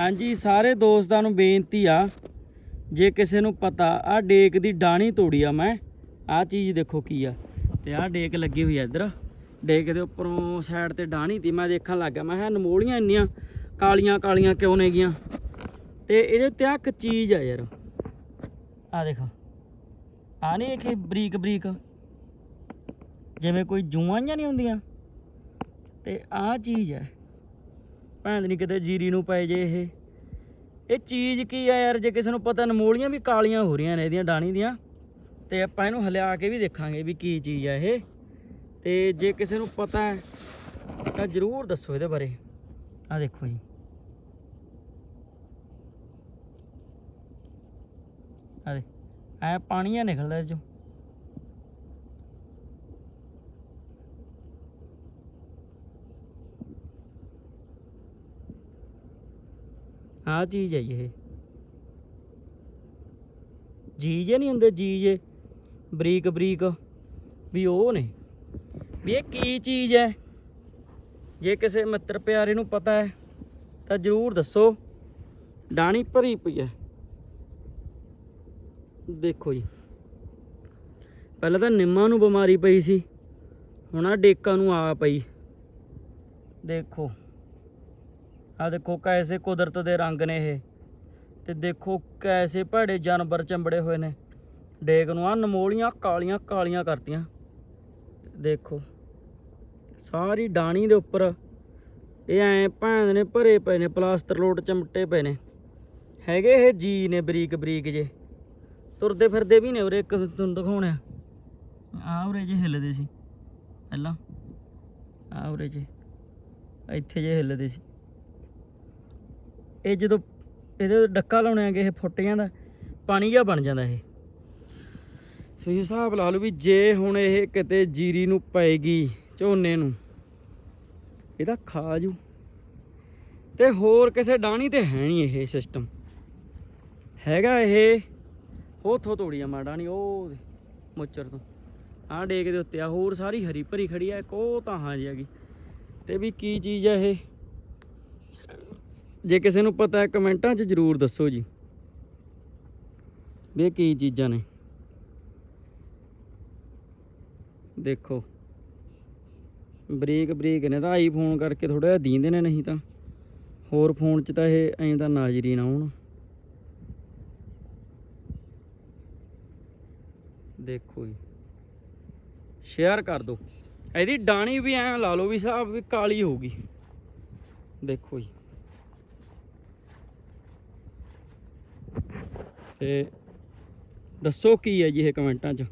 ਹਾਂਜੀ, ਸਾਰੇ ਦੋਸਤਾਂ ਨੂੰ ਬੇਨਤੀ ਆ, ਜੇ ਕਿਸੇ ਨੂੰ ਪਤਾ ਆ ਡੇਕ ਦੀ ਡਾਣੀ ਤੋੜੀ ਆ ਮੈਂ ਆ ਚੀਜ਼ ਦੇਖੋ ਕੀ ਆ। ਤੇ ਆ ਡੇਕ ਲੱਗੀ ਹੋਈ ਆ ਇੱਧਰ, ਡੇਕ ਦੇ ਉੱਪਰੋਂ ਸਾਈਡ ਤੇ ਡਾਣੀ ਤੀ, ਮੈਂ ਦੇਖਣ ਲੱਗ ਗਿਆ, ਮੈਂ ਕਿਹਾ ਨਮੋਲੀਆਂ ਇੰਨੀਆਂ, ਕਾਲੀਆਂ ਕਾਲੀਆਂ ਕਿਉਂ ਨੇਗੀਆਂ ਤੇ ਇਹਦੇ ਉੱਤੇ ਆ ਇੱਕ ਚੀਜ਼ ਆ ਯਾਰ ਆ ਦੇਖੋ ਆ ਨਹੀਂ ਕਿ ਬਰੀਕ ਬਰੀਕ, ਜਿਵੇਂ ਕੋਈ ਜੂਆਂ ਜਾਂ ਨਹੀਂ ਹੁੰਦੀਆਂ, ਤੇ ਆ ਚੀਜ਼ ਹੈ ਭੈਣ ਨਹੀਂ ਕਿਤੇ ਜੀਰੀ ਨੂੰ ਪਏ ਜੇ ਇਹ। ਇਹ ਚੀਜ਼ ਕੀ ਆ ਯਾਰ, ਜੇ ਕਿਸੇ ਨੂੰ ਪਤਾ ਨਮੋਲੀਆਂ ਵੀ ਕਾਲੀਆਂ ਹੋ ਰਹੀਆਂ ਨੇ ਇਹਦੀਆਂ ਡਾਣੀ ਦੀਆਂ, ਤੇ ਆਪਾਂ ਇਹਨੂੰ ਹਲਿਆ ਕੇ ਵੀ ਦੇਖਾਂਗੇ ਵੀ ਕੀ ਚੀਜ਼ ਆ ਇਹ। ਤੇ ਜੇ ਕਿਸੇ ਨੂੰ ਪਤਾ ਹੈ, ਤਾਂ ਜਰੂਰ ਦੱਸੋ ਇਹਦੇ ਬਾਰੇ। ਆ ਦੇਖੋ ਜੀ। ਆ ਦੇ ਐ ਪਾਣੀ ਆ ਨਿਕਲਦਾ ਇਹ ਚੋਂ। ਆ ਚੀਜ਼ ਹੈ ਜੀ ਇਹ। ਜੀ ਜੇ ਨਹੀਂ ਹੁੰਦੇ ਜੀ ਜੇ। ਬਰੀਕ ਬਰੀਕ ਵੀ ਉਹ ਨੇ। ਵੀ ਇਹ ਕੀ ਚੀਜ਼ ਹੈ? ਜੇ ਕਿਸੇ ਮਿੱਤਰ ਪਿਆਰੇ ਨੂੰ ਪਤਾ ਹੈ, ਤਾਂ ਜਰੂਰ ਦੱਸੋ। ਡਾਣੀ ਭਰੀ ਪਈ ਹੈ। ਦੇਖੋ ਜੀ। ਪਹਿਲਾਂ ਤਾਂ ਨਿੰਮਾਂ ਨੂੰ ਬਿਮਾਰੀ ਪਈ ਸੀ। ਹੁਣ ਆ ਡੇਕਾਂ ਨੂੰ ਆ ਪਈ। ਦੇਖੋ। ਆ ਦੇਖੋ ਕੈਸੇ ਕੁਦਰਤ ਦੇ ਰੰਗ ਨੇ ਇਹ। ਤੇ ਦੇਖੋ ਕੈਸੇ ਭੜੇ ਜਾਨਵਰ ਚੰਬੜੇ ਹੋਏ ਨੇ। ਡੇਕ ਨੂੰ ਆ ਨਮੋਲੀਆਂ ਕਾਲੀਆਂ ਕਾਲੀਆਂ ਕਰਤੀਆਂ। ਦੇਖੋ, ਸਾਰੀ ਡਾਣੀ ਦੇ ਉੱਪਰ ਇਹ ਐ ਭੈਣ ਨੇ ਭਰੇ ਪਏ ਨੇ, ਪਲਾਸਟਰ ਲੋਟ ਚਮਟੇ ਪਏ ਨੇ। ਹੈਗੇ ਇਹ ਜੀ ਨੇ ਬਰੀਕ ਬਰੀਕ ਜੇ ਤੁਰਦੇ ਫਿਰਦੇ ਵੀ ਨੇ ਉਰੇ, ਇੱਕ ਤੁਹਾਨੂੰ ਦਿਖਾਉਣਾ ਆ। ਉਰੇ ਜੇ ਹਿੱਲਦੇ ਸੀ। ਪਹਿਲਾਂ ਆ ਉਰੇ ਜੇ ਇੱਥੇ ਜੇ ਹਿੱਲਦੇ ਸੀ। ਇਹ ਜਦੋਂ ਇਹਦੇ ਡੱਕਾ ਲਾਉਣੇ ਆਗੇ ਇਹ ਫੁੱਟਿਆਂ ਦਾ ਪਾਣੀ ਜਿਹਾ ਬਣ ਜਾਂਦਾ ਇਹ। ਸੋ ਹਿਸਾਬ ਲਾ ਲਓ ਵੀ ਜੇ ਹੁਣ ਇਹ ਕਿਤੇ ਜੀਰੀ ਨੂੰ ਪਏਗੀ ਝੋਨੇ ਨੂੰ, ਇਹਦਾ ਖਾ ਜੂ। ਤੇ ਹੋਰ ਕਿਸੇ ਡਾਣੀ ਤੇ ਹੈ ਨਹੀਂ ਇਹ ਸਿਸਟਮ ਹੈਗਾ ਇਹ ਉਥੋਂ ਤੋੜੀ ਆ ਮੈਂ ਡਾਣੀ ਉਹ ਮੁੱਚਰ ਤੋਂ। ਆਹ ਡੇਕ ਦੇ ਉੱਤੇ ਆ, ਹੋਰ ਸਾਰੀ ਹਰੀ ਭਰੀ ਖੜੀ ਆ, ਇੱਕ ਉਹ ਤਾਂ ਹਾਂ ਜੀ ਹੈਗੀ। ਤੇ ਵੀ ਕੀ ਚੀਜ਼ ਆ ਇਹ? ਜੇ ਕਿਸੇ ਨੂੰ ਪਤਾ ਹੈ, ਕਮੈਂਟਾਂ 'ਚ ਜਰੂਰ ਦੱਸੋ ਜੀ। ਵੀ ਇਹ ਕੀ ਚੀਜ਼ਾਂ ਨੇ? ਦੇਖੋ। ਬਰੀਕ ਬਰੀਕ ਨੇ ਤਾਂ ਆਈਫੋਨ ਕਰਕੇ ਥੋੜਾ ਜਿਹਾ ਦੀਂਦੇ ਨੇ ਨਹੀਂ ਤਾਂ। ਹੋਰ ਫੋਨ 'ਚ ਤਾਂ ਇਹ ਐਂ ਤਾਂ ਨਾਜ਼ਰੀ ਨਾ ਹੋਣ। ਦੇਖੋ ਜੀ। ਸ਼ੇਅਰ ਕਰ ਦਿਓ ਇਹਦੀ ਡਾਣੀ ਵੀ ਐਂ ਲਾ ਲਓ ਵੀ ਹਿਸਾਬ ਵੀ ਕਾਲੀ ਹੋਊਗੀ ਦੇਖੋ ਜੀ। ਤੇ ਦੱਸੋ ਕੀ ਹੈ ਜੀ ਇਹ ਕਮੈਂਟਾਂ 'ਚ?